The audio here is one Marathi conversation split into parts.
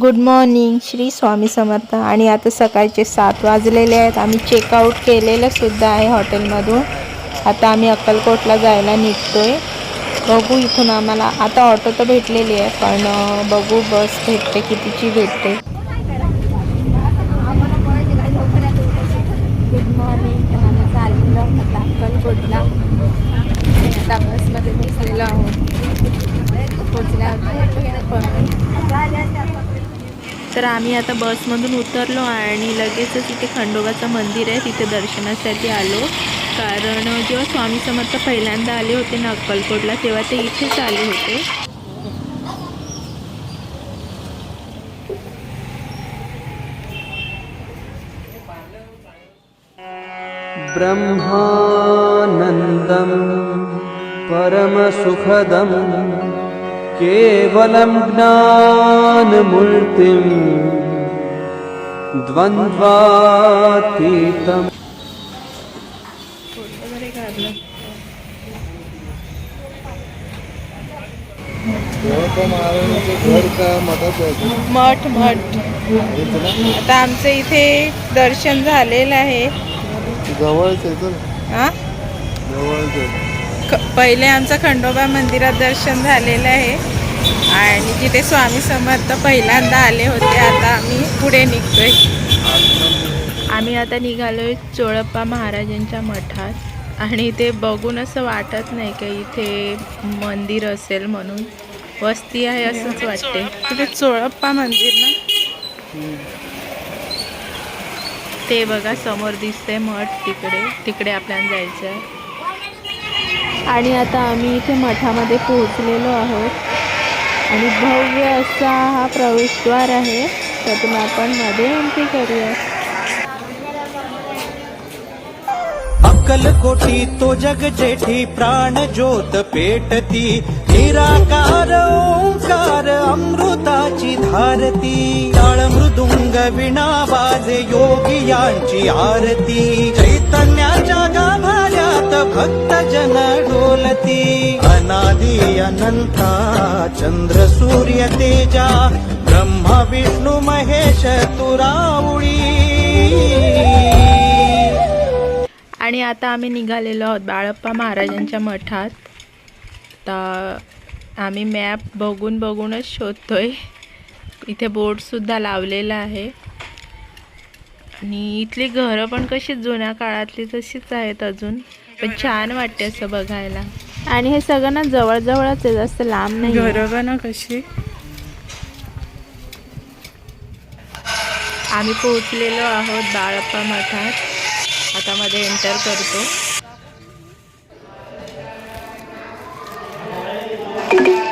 Good morning Shri Swami Samarth. आणि आता सकाळचे सात वाजलेले आहेत. आम्ही चेकआउट केलेलं सुद्धा आहे हॉटेलमधून आता आम्ही अक्कलकोटला जायला निघतो आहे बघू इथून आम्हाला आता ऑटो तर भेटलेली आहे पण बघू बस भेटते कितीची भेटते. गुड मॉर्निंग अक्कलकोटला. आता बसमध्ये बसलेलो आहोत. तर आम्ही आता बसमधून उतरलो आणि लगेचच इथे खंडोबाचं मंदिर आहे तिथे दर्शनासाठी आलो. कारण जेव्हा स्वामी समर्थ पहिल्यांदा आले होते ना अक्कलकोटला तेव्हा ते इथेच आले होते. ब्रह्मानन्दं परमसुखदं केवलं ज्ञानमूर्तिं द्वन्द्वातीतम् मठ मठ. आता आमचं इथे दर्शन झालेलं आहे. जवळच आहे. ख- पहिले आमचं खंडोबा मंदिरात दर्शन झालेलं आहे. आणि जिथे स्वामी समर्थ पहिल्यांदा आले होते आता आम्ही पुढे निघतोय. आम्ही आता निघालोय चोळप्पा महाराजांच्या मठात. आणि ते बघून असं वाटत नाही का इथे मंदिर असेल म्हणून. वस्ती आहे असंच वाटते. तिथे चोळप्पा मंदिर ना? ते बघा समोर दिसते मठ तिकडे. तिकडे आपल्याला जायचं आहे आणि आता आम्ही इथे मठामध्ये पोहोचलेलो आहोत. आणि भव्य असा हा प्रवेशद्वार आहे. त्यातून आपण मध्ये एंट्री करूया. अक्कलकोटी तो जग जेठी प्राण ज्योत पेटती. निराकार ओंकार अमृताची धारती. टाळ मृदुंग विणा वाजे योगियांची आरती. चैतन्याच्या भक्त जन डोलती अनादी अनंता चंद्र सूर्य तेजा ब्रह्मा विष्णू महेश तुरावळी। आणि आता आम्ही निघालेलो आहोत बाळप्पा महाराजांच्या मठात. तर आम्ही मॅप बघून बघूनच शोधतोय. इथे बोर्डसुद्धा लावलेला आहे. आणि इथली घरं पण कशी जुन्या काळातली तशीच आहेत अजून. पण छान वाटते असं बघायला. आणि हे सगळं ना जवळजवळच आहे जास्त लांब नाही घरं ना कशी. आम्ही पोहोचलेलो आहोत बाळप्पा मठात. आता मध्ये एंटर करतो.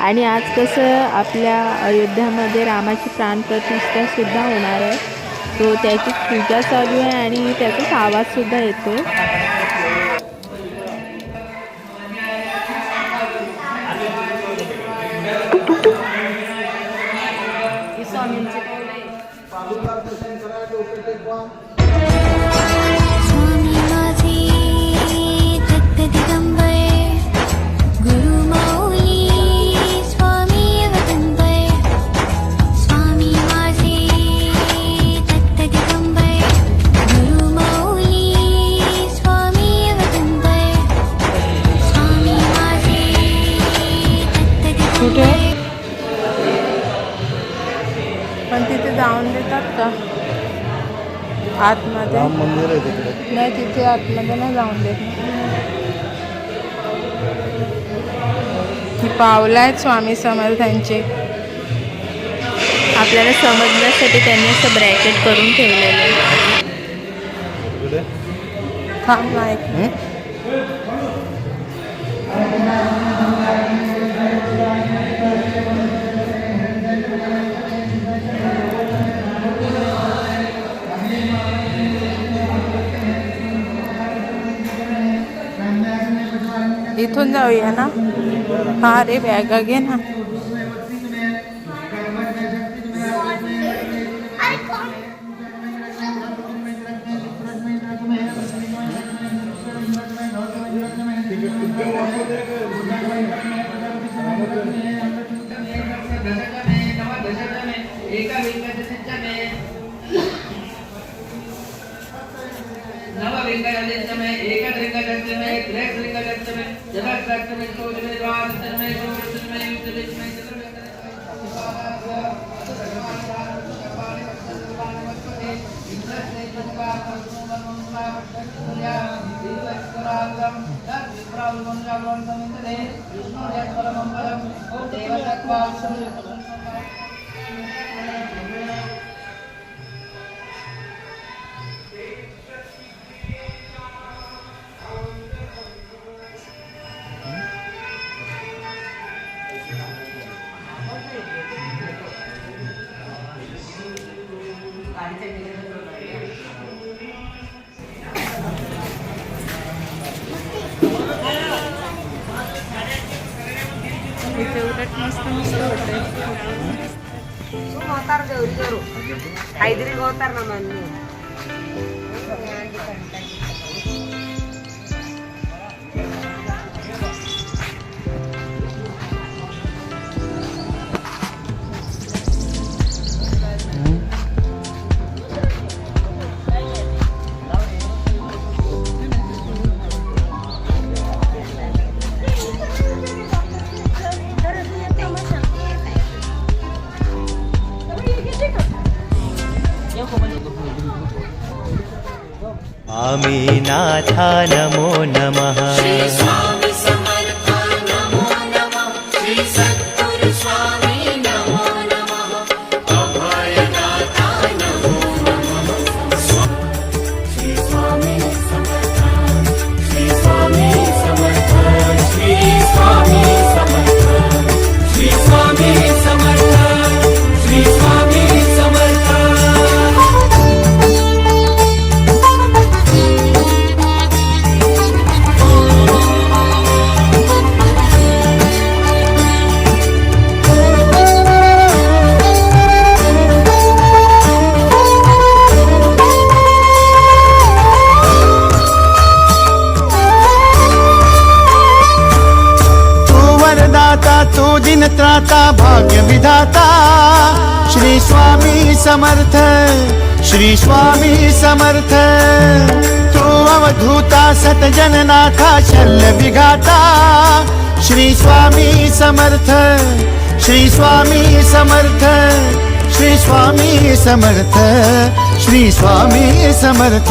आणि आज कसं आपल्या अयोध्यामध्ये रामाची प्राणप्रतिष्ठा सुद्धा होणार आहे. तो त्याची पूजा चालू आहे आणि त्याचाच आवाज सुद्धा येतोय स्वामी आतमध्ये. राम मंदिर आहे तिकडे. नाही तिथे आतमध्ये नाही जाऊन देत. ही पावलं आहेत स्वामी समर्थांचे. आपल्याला समजण्यासाठी त्यांनी असं ब्रॅकेट करून ठेवलेलं आहे. तिकडे थांब ना एक. इथून जाऊया ना? हा रे बॅगा घे ना. एका जगत्राक्तमे कौजमे द्वादशमे कौजमे युद्धमे Thank you. इथे उलट मस्त मस्त होते तू होतार देवरी करू काहीतरी होतार ना म्हणून स्वामीनाथा नमो नमः तो दिन त्राता भाग्य विधाता। श्री स्वामी समर्थ श्री स्वामी समर्थ। तो अवधूता सतजननाथा शल्य विघाता। श्री स्वामी समर्थ श्री स्वामी समर्थ श्री स्वामी समर्थ श्री स्वामी समर्थ।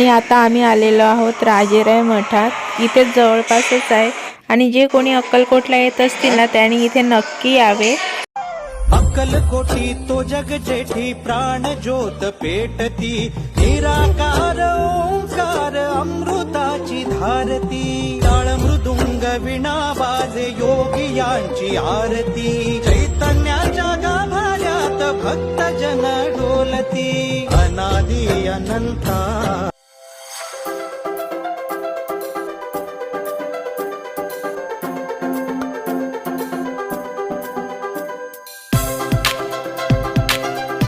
आणि आता आम्ही आलेलो आहोत राजेराय मठात. इथे जवळपासच आहे. आणि जे कोणी अक्कलकोटला येत असतील ना त्यांनी इथे नक्की यावे. अक्कलकोटी तो जग जेठी प्राण ज्योत पेटती. निराकार ओंकार अमृताची धारती. टाळ मृदुंग विणा बाजे योगियांची आरती. चैतन्याच्या गाभाऱ्यात भक्त जन डोलती. अनादी अनंता